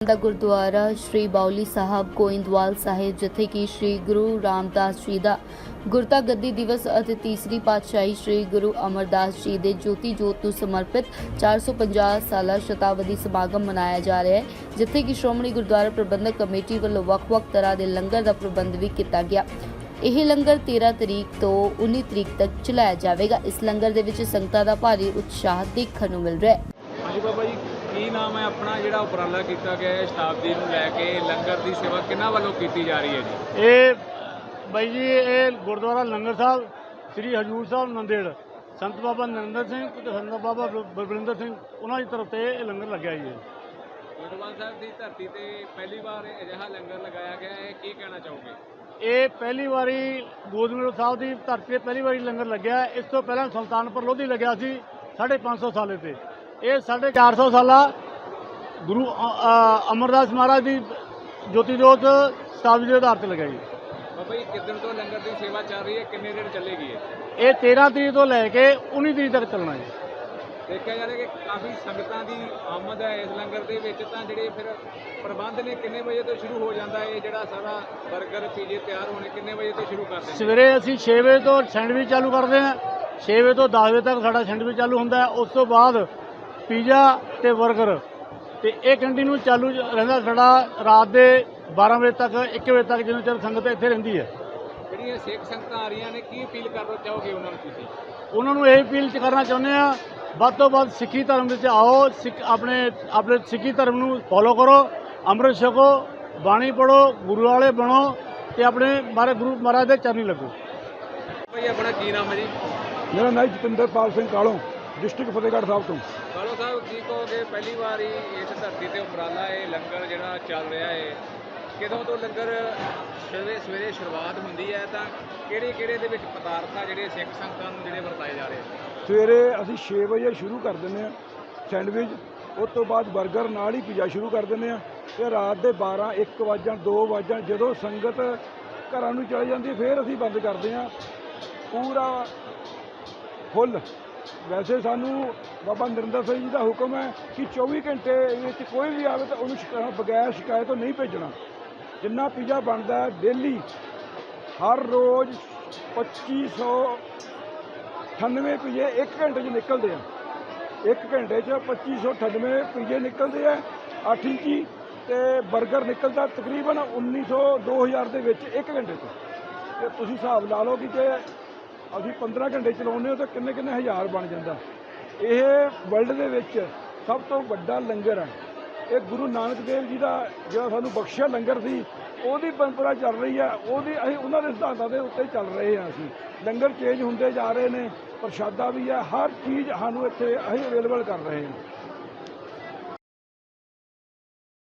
ਦਾ ਗੁਰਦੁਆਰਾ ਸ਼੍ਰੀ ਬਾਉਲੀ ਸਾਹਿਬ ਗੋਇੰਦਵਾਲ ਸਾਹਿਬ, ਜਿੱਥੇ ਕਿ ਸ਼੍ਰੀ ਗੁਰੂ ਰਾਮਦਾਸ ਜੀ ਦਾ ਗੁਰਤਾ ਗੱਦੀ ਦਿਵਸ ਅਤੇ ਤੀਸਰੀ ਪਾਤਸ਼ਾਹੀ ਸ਼੍ਰੀ ਗੁਰੂ ਅਮਰਦਾਸ ਜੀ ਦੇ ਜੋਤੀ ਜੋਤ ਨੂੰ ਸਮਰਪਿਤ 450 ਸਾਲਾ ਸ਼ਤਾਬਦੀ ਸਮਾਗਮ ਮਨਾਇਆ ਜਾ ਰਿਹਾ ਹੈ, ਜਿੱਥੇ ਕਿ ਸ਼੍ਰੋਮਣੀ ਗੁਰਦੁਆਰਾ ਪ੍ਰਬੰਧਕ ਕਮੇਟੀ ਵੱਲੋਂ ਵੱਖ-ਵੱਖ ਤਰ੍ਹਾਂ ਦੇ ਲੰਗਰ ਦਾ ਪ੍ਰਬੰਧ ਵੀ ਕੀਤਾ ਗਿਆ। ਇਹ ਲੰਗਰ 13 ਤਰੀਕ ਤੋਂ 19 ਤਰੀਕ ਤੱਕ ਚਲਾਇਆ ਜਾਵੇਗਾ। ਇਸ ਲੰਗਰ ਦੇ ਵਿੱਚ ਸੰਗਤਾਂ ਦਾ ਭਾਰੀ ਉਤਸ਼ਾਹ ਦੇਖਣ ਨੂੰ ਮਿਲ ਰਿਹਾ ਹੈ। ਕੀ ਨਾਮ ਹੈ ਆਪਣਾ ਜਿਹੜਾ ਉਪਰਾਲਾ ਕੀਤਾ ਗਿਆ ਹੈ ਸ਼ਤਾਬਦੀ ਨੂੰ ਲੈ ਕੇ? ਲੰਗਰ ਦੀ ਸੇਵਾ ਕਿਹਨਾਂ ਵੱਲੋਂ ਕੀਤੀ ਜਾ ਰਹੀ ਹੈ ਜੀ? ਇਹ ਬਾਈ ਜੀ ਇਹ ਗੁਰਦੁਆਰਾ ਲੰਗਰ ਸਾਹਿਬ ਸ੍ਰੀ ਹਜੂਰ ਸਾਹਿਬ ਨੰਦੇੜ ਸੰਤ ਬਾਬਾ ਨਰਿੰਦਰ ਸਿੰਘ ਤੇ ਸੰਤ ਬਾਬਾ ਬਲਵਿੰਦਰ ਸਿੰਘ ਉਹਨਾਂ ਦੀ ਤਰਫ ਤੇ ਇਹ ਲੰਗਰ ਲੱਗਿਆ ਜੀ। ਗੁਰਦੁਆਰਾ ਸਾਹਿਬ ਦੀ ਧਰਤੀ ਤੇ ਪਹਿਲੀ ਵਾਰ ਅਜਿਹਾ ਲੰਗਰ ਲਗਾਇਆ ਗਿਆ ਹੈ ਕੀ ਕਹਿਣਾ ਚਾਹੋਗੇ? ਇਹ ਪਹਿਲੀ ਵਾਰੀ ਗੋਦਮੇੜ ਸਾਹਿਬ ਦੀ ਧਰਤੀ ਤੇ ਪਹਿਲੀ ਵਾਰੀ ਲੰਗਰ ਲੱਗਿਆ ਇਸ ਤੋਂ ਪਹਿਲਾਂ ਸੁਲਤਾਨਪੁਰ ਲੋਧੀ ਲੱਗਿਆ ਸੀ 550 ਸਾਲੇ ਤੇ। ਇਹ 450 ਸਾਲਾ ਗੁਰੂ ਅਮਰਦਾਸ ਮਹਾਰਾਜ ਦੀ ਜੋਤੀ ਜੋਤ ਸ਼ਤਾਬਦੀ ਦੇ ਆਧਾਰ ਤੇ ਲਗਾਈ ਬਾਬਾ ਜੀ ਕਿਦਨ ਤੋਂ ਲੰਗਰ ਦੀ ਸੇਵਾ ਚੱਲ ਰਹੀ ਹੈ? ਕਿੰਨੇ ਦਿਨ ਚੱਲੇਗੀ ਇਹ? ਇਹ 13 ਤਰੀਕ ਤੋਂ ਲੈ ਕੇ 19 ਤਰੀਕ ਤੱਕ ਚੱਲਣਾ ਹੈ ਦੇਖਿਆ ਜਾ ਰਿਹਾ ਕਿ ਕਾਫੀ ਸੰਗਤਾਂ ਦੀ ਆਮਦ ਹੈ ਇਸ ਲੰਗਰ ਦੇ ਵਿੱਚ ਤਾਂ ਜਿਹੜੇ ਫਿਰ ਪ੍ਰਬੰਧ ਨੇ ਕਿੰਨੇ ਵਜੇ ਤੋਂ ਸ਼ੁਰੂ ਹੋ ਜਾਂਦਾ ਹੈ ਜਿਹੜਾ ਸਾਰਾ 버ਗਰ ਪੀਜੇ ਤਿਆਰ ਹੋਣੇ ਕਿੰਨੇ ਵਜੇ ਤੋਂ ਸ਼ੁਰੂ ਕਰਦੇ ਸਵੇਰੇ ਅਸੀਂ 6 ਵਜੇ ਤੋਂ ਸੈਂਡਵਿਚ ਚਾਲੂ ਕਰਦੇ ਹਾਂ 6 ਵਜੇ ਤੋਂ 10 ਵਜੇ ਤੱਕ ਸਾਡਾ ਸੈਂਡਵਿਚ ਚਾਲੂ ਹੁੰਦਾ ਹੈ ਉਸ ਤੋਂ ਬਾਅਦ ਪੀਜ਼ਾ ਤੇ 버ਗਰ ਤੇ ਇਹ ਕੰਟੀਨਿਊ ਚਾਲੂ ਰਹਿੰਦਾ ਸਾਡਾ ਰਾਤ ਦੇ 12 ਵਜੇ ਤੱਕ 1 ਵਜੇ ਤੱਕ ਜਿੰਨਾ ਚਿਰ ਸੰਗਤ ਇੱਥੇ ਰਹਿੰਦੀ ਹੈ। ਜਿਹੜੀਆਂ ਸਿੱਖ ਸੰਗਤਾਂ ਆ ਰਹੀਆਂ ਨੇ ਕੀ ਅਪੀਲ ਕਰਨਾ ਚਾਹੋਗੇ ਉਹਨਾਂ ਨੂੰ ਤੁਸੀਂ? ਉਹਨਾਂ ਨੂੰ ਇਹ ਅਪੀਲ ਕਰਨਾ ਚਾਹੁੰਦੇ ਆ ਵੱਧ ਤੋਂ ਵੱਧ ਸਿੱਖੀ ਧਰਮ ਵਿੱਚ ਆਓ ਸਿੱਖ ਆਪਣੇ ਆਪਣੇ ਸਿੱਖੀ ਧਰਮ ਨੂੰ ਫੋਲੋ ਕਰੋ ਅੰਮ੍ਰਿਤ ਛਕੋ ਬਾਣੀ ਪੜੋ ਗੁਰੂ ਵਾਲੇ ਬਣੋ ਤੇ ਆਪਣੇ ਮਾਰੇ ਗੁਰੂ ਮਹਾਰਾਜ ਦੇ ਚਰਨੀ ਲੱਗੋ। ਭਾਈ ਆਪਣਾ ਕੀ ਨਾਮ ਹੈ ਜੀ? ਮੇਰਾ ਨਾਮ ਜਤਿੰਦਰਪਾਲ ਸਿੰਘ ਕਾਲੋਂ ਡਿਸਟ੍ਰਿਕਟ ਫਤਿਹਗੜ੍ਹ ਸਾਹਿਬ ਤੋਂ। ਕਾਲੋ ਸਾਹਿਬ ਕੀ ਕਹੋਗੇ? ਪਹਿਲੀ ਵਾਰੀ ਇਸ ਧਰਤੀ ਤੇ ਉਪਰਾਲਾ ਇਹ ਲੰਗਰ ਜਿਹੜਾ ਚੱਲ ਰਿਹਾ ਹੈ। ਕਿਦੋਂ ਤੋਂ ਲੰਗਰ ਸਵੇਰੇ ਸਵੇਰੇ ਸ਼ੁਰੂਆਤ ਹੁੰਦੀ ਹੈ ਤਾਂ ਕਿਹੜੇ ਕਿਹੜੇ ਦੇ ਵਿੱਚ ਪਦਾਰਥਾਂ ਜਿਹੜੇ ਸਿੱਖ ਸੰਗਤਾਂ ਨੂੰ ਜਿਹੜੇ ਵਰਤਾਏ ਜਾ ਰਹੇ? ਆ? ਸਵੇਰੇ ਅਸੀਂ 6 ਵਜੇ ਸ਼ੁਰੂ ਕਰ ਦਿੰਦੇ ਹਾਂ ਸੈਂਡਵਿਚ ਉਸ ਤੋਂ ਬਾਅਦ 버ਗਰ ਨਾਲ ਹੀ ਪੀਜ਼ਾ ਸ਼ੁਰੂ ਕਰ ਦਿੰਦੇ ਆ ਤੇ ਰਾਤ ਦੇ 12 1 ਵਜਣ 2 ਵਜਣ ਜਦੋਂ ਸੰਗਤ ਘਰਾਂ ਨੂੰ ਚਲੀ ਜਾਂਦੀ ਹੈ, ਫਿਰ ਅਸੀਂ ਬੰਦ ਕਰਦੇ ਆ ਪੂਰਾ ਫੁੱਲ। ਵੈਸੇ ਸਾਨੂੰ ਬਾਬਾ ਨਰਿੰਦਰ ਸਿੰਘ ਜੀ ਦਾ ਹੁਕਮ ਹੈ ਕਿ 24 ਘੰਟੇ ਵਿੱਚ ਕੋਈ ਵੀ ਆਵੇ ਤਾਂ ਉਹਨੂੰ ਸ਼ਿਕਾ- ਬਗੈਰ ਸ਼ਿਕਾਇਤ ਤੋਂ ਨਹੀਂ ਭੇਜਣਾ। ਜਿੰਨਾ ਪੀਜ਼ਾ ਬਣਦਾ ਹੈ ਡੇਲੀ, ਹਰ ਰੋਜ਼ 2598 ਪੀਜੇ 1 ਘੰਟੇ 'ਚ ਨਿਕਲਦੇ ਆ। 1 ਘੰਟੇ 'ਚ 2598 ਪੀਜੇ ਨਿਕਲਦੇ ਆ 8 ਇੰਚੀ ਤੇ 버ਗਰ ਨਿਕਲਦਾ ਤਕਰੀਬਨ 1900 2000 ਦੇ ਵਿੱਚ 1 ਘੰਟੇ 'ਚ। ਤੇ ਤੁਸੀਂ ਹਿਸਾਬ ਲਾ ਲਓ ਕਿ ਜੇ ਅਸੀਂ 15 ਘੰਟੇ ਚਲਾਉਂਦੇ ਹਾਂ, ਤਾਂ ਕਿੰਨੇ ਕਿੰਨੇ ਹਜ਼ਾਰ ਬਣ ਜਾਂਦਾ। ਇਹ ਵਰਲਡ ਦੇ ਵਿੱਚ ਸਭ ਤੋਂ ਵੱਡਾ ਲੰਗਰ ਹੈ ਇਹ ਗੁਰੂ ਨਾਨਕ ਦੇਵ ਜੀ ਦਾ ਜਿਹੜਾ ਸਾਨੂੰ ਬਖਸ਼ਿਆ ਲੰਗਰ ਸੀ, ਉਹਦੀ ਪਰੰਪਰਾ ਚੱਲ ਰਹੀ ਹੈ ਉਹਦੀ ਅਸੀਂ ਉਹਨਾਂ ਦੇ ਸਿਧਾਂਤਾਂ ਦੇ ਉੱਤੇ ਚੱਲ ਰਹੇ ਹਾਂ ਅਸੀਂ। ਲੰਗਰ ਚੇਂਜ ਹੁੰਦੇ ਜਾ ਰਹੇ ਨੇ, ਪ੍ਰਸ਼ਾਦਾ ਵੀ ਹੈ ਹਰ ਚੀਜ਼ ਸਾਨੂੰ ਇੱਥੇ ਅਸੀਂ ਅਵੇਲੇਬਲ ਕਰ ਰਹੇ ਹਾਂ।